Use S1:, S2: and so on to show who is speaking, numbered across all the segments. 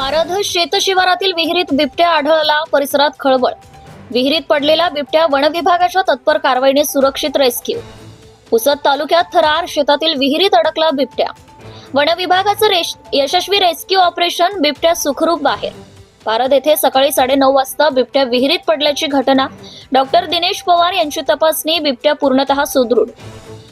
S1: पारध शेतशिवारातील विहिरीत बिबट्या आढळला परिसरात खळबळ. विहिरीत पडलेला बिबट्या वनविभागाच्या तत्पर कारवाईने सुरक्षित रेस्क्यू. पुसद तालुक्यात थरार शेतातील विहिरीत अडकला बिबट्या. वनविभागाचं रेश यशस्वी रेस्क्यू ऑपरेशन बिबट्या सुखरूप बाहेर. पारद येथे सकाळी साडेनऊ वाजता बिबट्या विहिरीत पडल्याची घटना डॉक्टर दिनेश पवार यांची तपासणी बिबट्या पूर्णतः सुदृढ.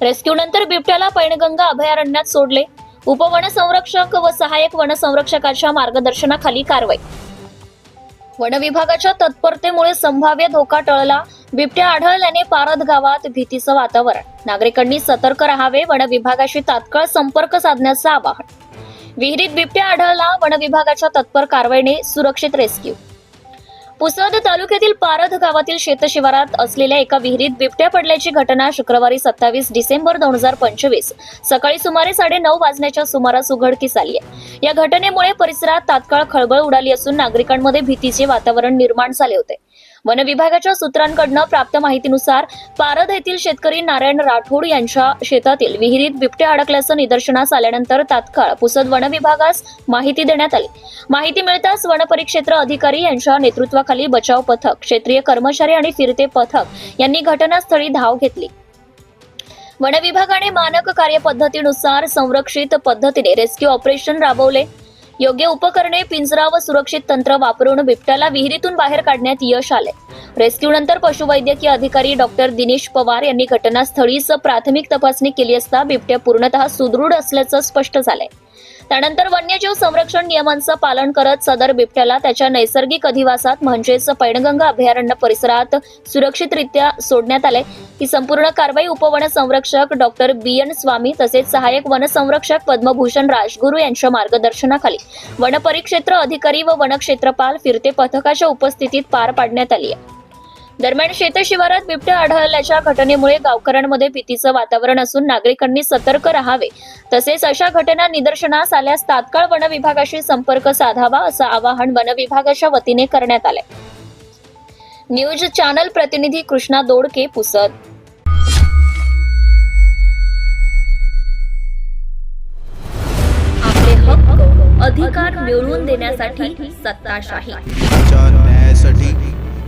S1: रेस्क्यू नंतर बिबट्याला पैनगंगा अभयारण्यात सोडले. उपवनसंरक्षक व सहाय्यक वनसंरक्षकाच्या मार्गदर्शनाखाली कारवाई. वन विभागाच्या तत्परतेमुळे संभाव्य धोका टळला. बिबट्या आढळल्याने पारद गावात भीतीचं वातावरण. नागरिकांनी सतर्क राहावे वन विभागाशी तात्काळ संपर्क साधण्याचं आवाहन. विहिरीत बिबट्या आढळला वन विभागाच्या तत्पर कारवाईने सुरक्षित रेस्क्यू. पुसद तालुक्यातील पारध गावातील शेतशिवारात असलेल्या एका विहिरीत बिबट्या पडल्याची घटना शुक्रवारी सत्तावीस डिसेंबर दोन हजार पंचवीस. सकाळी सुमारे साडे नऊ वाजण्याच्या सुमारास उघडकीस आली आहे. या घटनेमुळे परिसरात तात्काळ खळबळ उडाली असून नागरिकांमध्ये भीतीचे वातावरण निर्माण झाले होते. वन विभागाच्या सूत्रांकडनं प्राप्त माहितीनुसार पारध येथील शेतकरी नारायण राठोड यांच्या शेतातील विहिरीत बिबट्या अडकल्याचं निदर्शनास आल्यानंतर तात्काळ पुसद वन विभागास माहिती देण्यात आली. माहिती मिळताच वनपरिक्षेत्र अधिकारी यांच्या नेतृत्वाखाली बचाव पथक क्षेत्रीय कर्मचारी आणि फिरते पथक यांनी घटनास्थळी धाव घेतली. वन विभागाने मानक कार्यपद्धतीनुसार संरक्षित पद्धतीने रेस्क्यू ऑपरेशन राबवले. योग्य उपकरणे पिंजरा व सुरक्षित तंत्र वापरून बिबट्याला विहिरीतून बाहेर काढण्यात यश आले. रेस्क्यू नंतर पशुवैद्यकीय अधिकारी डॉक्टर दिनेश पवार यांनी घटनास्थळीच प्राथमिक तपासणी केली असता बिबट्या पूर्णतः सुदृढ असल्याचं स्पष्ट झालंय. त्यानंतर वन्यजीव संरक्षण नियमांचं पालन करत सदर बिबट्याला त्याच्या नैसर्गिक अधिवासात म्हणजेच पैनगंगा अभयारण्य परिसरात सुरक्षितरित्या सोडण्यात आले. ही संपूर्ण कारवाई उपवन संरक्षक डॉक्टर बी. एन. स्वामी तसेच सहाय्यक वनसंरक्षक पद्मभूषण राजगुरू यांच्या मार्गदर्शनाखाली वनपरिक्षेत्र अधिकारी व वनक्षेत्रपाल फिरते पथकाच्या उपस्थितीत पार पाडण्यात आली आहे. दरम्यान शेतशिवारात बिबट्या आढळल्याच्या घटनेमुळे गावकऱ्यांमध्ये भीतीचं वातावरण असून नागरिकांनी सतर्क राहावे. तसेच अशा घटना निदर्शनास आल्यास तात्काळ वन विभागाशी संपर्क साधावा असं आवाहन वन विभागाच्या वतीने करण्यात आले न्यूज चॅनल प्रतिनिधी कृष्णा दोडके पुसद. हक्क अधिकार मिळवून देण्यासाठी सत्ताशाही.
S2: न्यायासाठी